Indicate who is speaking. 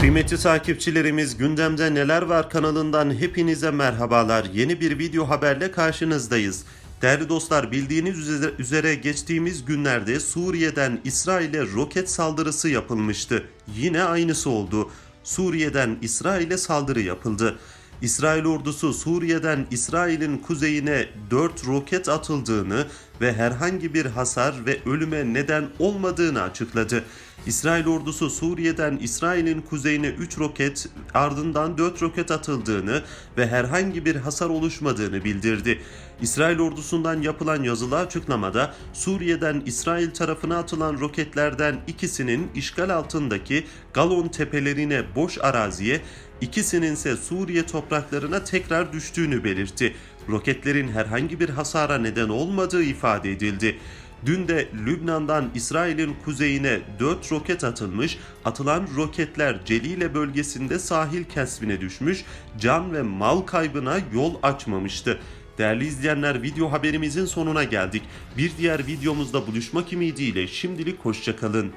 Speaker 1: Kıymetli takipçilerimiz gündemde neler var kanalından hepinize merhabalar. Yeni bir video haberle karşınızdayız. Değerli dostlar bildiğiniz üzere- geçtiğimiz günlerde Suriye'den İsrail'e roket saldırısı yapılmıştı. Yine aynısı oldu. Suriye'den İsrail'e saldırı yapıldı. İsrail ordusu Suriye'den İsrail'in kuzeyine 4 roket atıldığını ve herhangi bir hasar ve ölüme neden olmadığını açıkladı. İsrail ordusu Suriye'den İsrail'in kuzeyine 3 roket ardından 4 roket atıldığını ve herhangi bir hasar oluşmadığını bildirdi. İsrail ordusundan yapılan yazılı açıklamada Suriye'den İsrail tarafına atılan roketlerden ikisinin işgal altındaki Galon tepelerine boş araziye, ikisinin ise Suriye topraklarına tekrar düştüğünü belirtti. Roketlerin herhangi bir hasara neden olmadığı ifade edildi. Dün de Lübnan'dan İsrail'in kuzeyine 4 roket atılmış, atılan roketler Celile bölgesinde sahil kesbine düşmüş, can ve mal kaybına yol açmamıştı. Değerli izleyenler video haberimizin sonuna geldik. Bir diğer videomuzda buluşmak ümidiyle şimdilik hoşçakalın.